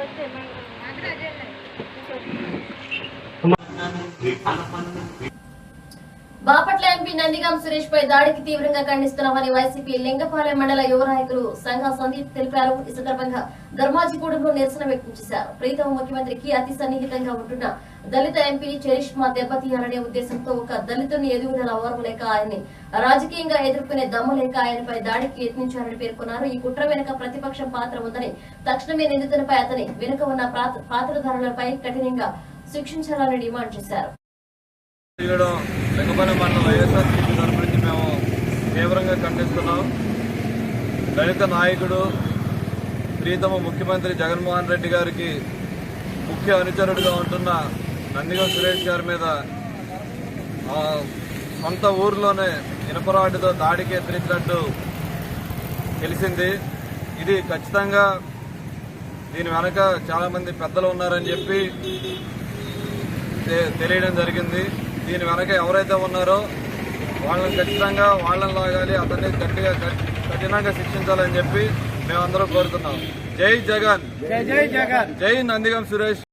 सस्ते महँगा आगरा जेल है। బాపట్ల ఎంపీ నందిగాం సురేష్ పై దాడికి తీవ్రంగా ఖండిస్తున్నామని వైసీపీ లింగపాలెం మండల యువ నాయకులు సంఘ సందీప్ తెలిపారు. ఈ సందర్భంగా ధర్మాజిగూడెంలో నిరసన వ్యక్తం చేశారు. ప్రీతం ముఖ్యమంత్రికి అతి సన్నిహితంగా ఉంటున్న దళిత ఎంపీ చరిష్మా దెబ్బతీయాలనే ఉద్దేశంతో ఒక దళితుని ఎదుగుదల ఓర్వలేక ఆయన్ని రాజకీయంగా ఎదుర్కొనే దమ్ము లేక ఆయనపై దాడికి యత్నించారని పేర్కొన్నారు. ఈ కుట్ర వెనుక ప్రతిపక్షం పాత్ర ఉందని తక్షణమే నిందితునిపై అతని వెనుక ఉన్న పాత్ర- పాత్రధారులపై కఠినంగా శిక్షించాలని డిమాండ్ చేశారు. చేయడం మండలం వైఎస్ఆర్సీపీ తరఫు నుంచి మేము తీవ్రంగా ఖండిస్తున్నాం. దళిత నాయకుడు ప్రీతమ ముఖ్యమంత్రి జగన్మోహన్ రెడ్డి గారికి ముఖ్య అనుచరుడిగా ఉంటున్న నందిగం సురేష్ గారి మీద సొంత ఊర్లోనే ఇనపరాటితో దాడికి ఎత్తిరించినట్టు తెలిసింది. ఇది ఖచ్చితంగా దీని వెనక చాలామంది పెద్దలు ఉన్నారని చెప్పి తె- తెలియడం జరిగింది. దీని వెనక ఎవరైతే ఉన్నారో వాళ్ళని ఖచ్చితంగా వాళ్ళని లాగాలి అతన్ని గట్టిగా కఠి- కఠినంగా శిక్షించాలని చెప్పి మేమందరం కోరుతున్నాం. జై జగన్. జై జగన్. జై నందిగం సురేష్.